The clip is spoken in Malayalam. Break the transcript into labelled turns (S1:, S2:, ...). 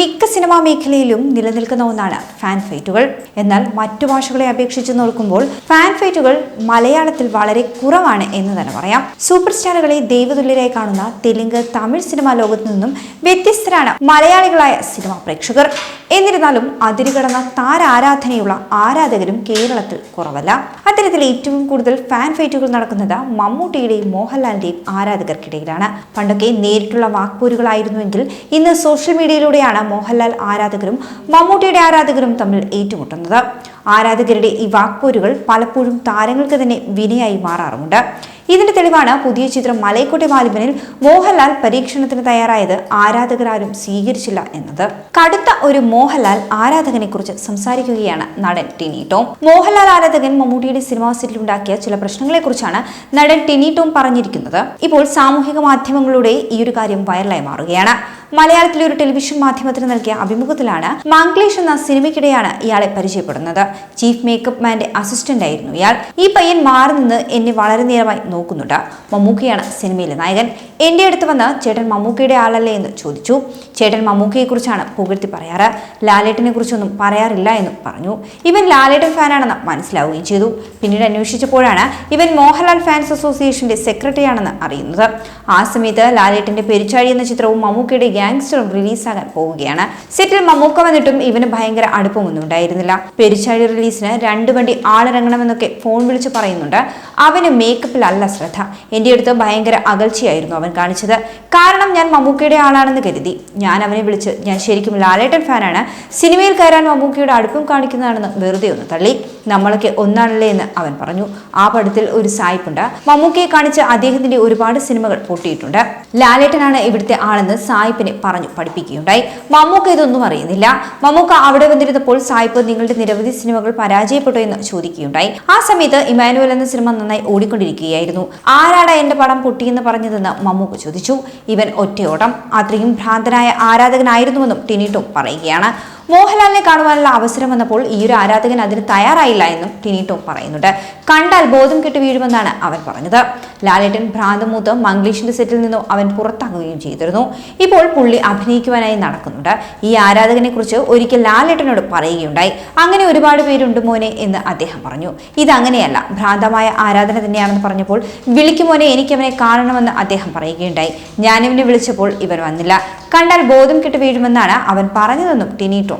S1: മിക്ക സിനിമാ മേഖലയിലും നിലനിൽക്കുന്ന ഒന്നാണ് ഫാൻ ഫൈറ്റുകൾ എന്നാൽ മറ്റു ഭാഷകളെ അപേക്ഷിച്ച് നോക്കുമ്പോൾ ഫാൻ ഫൈറ്റുകൾ മലയാളത്തിൽ വളരെ കുറവാണ് എന്ന് തന്നെ പറയാം. സൂപ്പർ സ്റ്റാറുകളെ ദൈവതുല്യരായി കാണുന്ന തെലുങ്ക് തമിഴ് സിനിമാ ലോകത്തു നിന്നും വ്യത്യസ്തരാണ് മലയാളികളായ സിനിമാ പ്രേക്ഷകർ. എന്നിരുന്നാലും അതിരുകടന്ന താരാരാധനയുള്ള ആരാധകരും കേരളത്തിൽ കുറവല്ല. അത്തരത്തിൽ ഏറ്റവും കൂടുതൽ ഫാൻ ഫൈറ്റുകൾ നടക്കുന്നത് മമ്മൂട്ടിയുടെയും മോഹൻലാലിന്റെയും ആരാധകർക്കിടയിലാണ്. പണ്ടൊക്കെ നേരിട്ടുള്ള വാക്പോരുകളായിരുന്നുവെങ്കിൽ ഇന്ന് സോഷ്യൽ മീഡിയയിലൂടെയാണ് മോഹൻലാൽ ആരാധകരും മമ്മൂട്ടിയുടെ ആരാധകരും തമ്മിൽ ഏറ്റുമുട്ടുന്നത്. ആരാധകരുടെ ഈ വാക്പോരുകൾ പലപ്പോഴും താരങ്ങൾക്ക് തന്നെ വിനയായി മാറാറുമുണ്ട്. ഇതിന്റെ തെളിവാണ് പുതിയ ചിത്രം മലൈക്കോട്ടെ വാലിബനിൽ മോഹൻലാൽ പരീക്ഷണത്തിന് തയ്യാറായത്. ആരാധകരാരും സ്വീകരിച്ചില്ല എന്നത്. കടുത്ത ഒരു മോഹൻലാൽ ആരാധകനെ കുറിച്ച് സംസാരിക്കുകയാണ് നടൻ ടിനി ടോം. മോഹൻലാൽ ആരാധകൻ മമ്മൂട്ടിയുടെ സിനിമാ സെറ്റിൽ ഉണ്ടാക്കിയ ചില പ്രശ്നങ്ങളെ കുറിച്ചാണ് നടൻ ടിനി ടോം പറഞ്ഞിരിക്കുന്നത്. ഇപ്പോൾ സാമൂഹിക മാധ്യമങ്ങളിലൂടെ ഈ ഒരു കാര്യം വൈറലായി മാറുകയാണ്. മലയാളത്തിലെ ഒരു ടെലിവിഷൻ മാധ്യമത്തിന് നൽകിയ അഭിമുഖത്തിലാണ് മംഗ്ലീഷ് എന്ന സിനിമയ്ക്കിടെയാണ് ഇയാളെ പരിചയപ്പെടുന്നത്. ചീഫ് മേക്കപ്പ് മാന്റെ അസിസ്റ്റന്റ് ആയിരുന്നു ഇയാൾ. ഈ പയ്യൻ മാറി നിന്ന് എന്നെ വളരെ നേരമായി നോക്കുന്നുണ്ട്. മമ്മൂക്കയാണ് സിനിമയിലെ നായകൻ. എന്റെ അടുത്ത് വന്ന് ചേട്ടൻ മമ്മൂക്കയുടെ ആളല്ലേ എന്ന് ചോദിച്ചു. ചേട്ടൻ മമ്മൂക്കയെ കുറിച്ചാണ് പുകഴ്ത്തി പറയാറ്. ലാലേട്ടനെ കുറിച്ചൊന്നും പറയാറില്ല എന്നും പറഞ്ഞു. ഇവൻ ലാലേട്ടൻ ഫാനാണെന്ന് മനസ്സിലാവുകയും ചെയ്തു. പിന്നീട് അന്വേഷിച്ചപ്പോഴാണ് ഇവൻ മോഹൻലാൽ ഫാൻസ് അസോസിയേഷന്റെ സെക്രട്ടറിയാണെന്ന് അറിയുന്നത്. ആ സമയത്ത് ലാലേട്ടന്റെ പെരിച്ചാഴി എന്ന ചിത്രവും മമ്മൂക്കയുടെ ഗ്യാങ്സ്റ്ററും റിലീസാകാൻ പോവുകയാണ്. സെറ്റിൽ മമ്മൂക്ക വന്നിട്ടും ഇവന് ഭയങ്കര അടുപ്പമൊന്നും ഉണ്ടായിരുന്നില്ല. പെരിച്ചാഴി റിലീസിന് രണ്ട് വണ്ടി ആളിറങ്ങണമെന്നൊക്കെ ഫോൺ വിളിച്ച് പറയുന്നുണ്ട്. അവന് മേക്കപ്പിലല്ല ശ്രദ്ധ. എന്റെ അടുത്ത് ഭയങ്കര അകൽച്ചയായിരുന്നു അവൻ കാണിച്ചത്. കാരണം ഞാൻ മമ്മൂക്കയുടെ ആളാണെന്ന് കരുതി. ഞാൻ അവനെ വിളിച്ച് ഞാൻ ശരിക്കും ലാലേട്ടൻ ഫാനാണ്. സിനിമയിൽ കയറാൻ മമ്മൂക്കയുടെ അടുപ്പം കാണിക്കുന്നതാണെന്ന് വെറുതെ ഒന്ന് തള്ളി. നമ്മളൊക്കെ ഒന്നാണല്ലേ എന്ന് അവൻ പറഞ്ഞു. ആ പടത്തിൽ ഒരു സായിപ്പുണ്ട്. മമ്മൂക്കയെ കാണിച്ച് അദ്ദേഹത്തിന്റെ ഒരുപാട് സിനിമകൾ പൊട്ടിയിട്ടുണ്ട്. ലാലേട്ടനാണ് ഇവിടുത്തെ ആളെന്ന് സായിപ്പിനെ പറഞ്ഞു പഠിപ്പിക്കുകയുണ്ടായി മമ്മൂക്ക ഇതൊന്നും അറിയുന്നില്ല. മമ്മൂക്ക അവിടെ വന്നിരുന്നപ്പോൾ സായിപ്പ് നിങ്ങളുടെ നിരവധി സിനിമകൾ പരാജയപ്പെട്ടു എന്ന് ചോദിക്കുകയുണ്ടായി ആ സമയത്ത് ഇമാനുവൽ എന്ന സിനിമ നന്നായി ഓടിക്കൊണ്ടിരിക്കുകയായിരുന്നു. ആരാടാ എന്റെ പടം പൊട്ടിയെന്ന് പറഞ്ഞതെന്ന് മമ്മൂക്ക ചോദിച്ചു. ഇവൻ ഒറ്റയോട്ടം. അത്രയും ഭ്രാന്തനായ ആരാധകനായിരുന്നുവെന്നും ടിനിട്ടും പറയുകയാണ്. മോഹൻലാലിനെ കാണുവാനുള്ള അവസരം വന്നപ്പോൾ ഈ ഒരു ആരാധകൻ അതിന് തയ്യാറായില്ല എന്നും ടിനി ടോം പറയുന്നുണ്ട്. കണ്ടാൽ ബോധം കെട്ട് വീഴുമെന്നാണ് അവൻ പറഞ്ഞത്. ലാലേട്ടൻ ഭ്രാന്തമൂത്ത് മംഗ്ലീഷിന്റെ സെറ്റിൽ നിന്നും അവൻ പുറത്താകുകയും ചെയ്തിരുന്നു. ഇപ്പോൾ പുള്ളി അഭിനയിക്കുവാനായി നടക്കുന്നുണ്ട്. ഈ ആരാധകനെ കുറിച്ച് ഒരിക്കൽ ലാലേട്ടനോട് പറയുകയുണ്ടായി. അങ്ങനെ ഒരുപാട് പേരുണ്ട് മോനെ എന്ന് അദ്ദേഹം പറഞ്ഞു. ഇതങ്ങനെയല്ല. ഭ്രാന്തമായ ആരാധന തന്നെയാണെന്ന് പറഞ്ഞപ്പോൾ വിളിക്കുമോനെ എനിക്ക് അവനെ കാണണമെന്ന് അദ്ദേഹം പറയുകയുണ്ടായി. ഞാനിവനെ വിളിച്ചപ്പോൾ ഇവൻ വന്നില്ല. കണ്ടാൽ ബോധം കെട്ട് വീഴുമെന്നാണ് അവൻ പറഞ്ഞതെന്നും ടിനീട്ടോ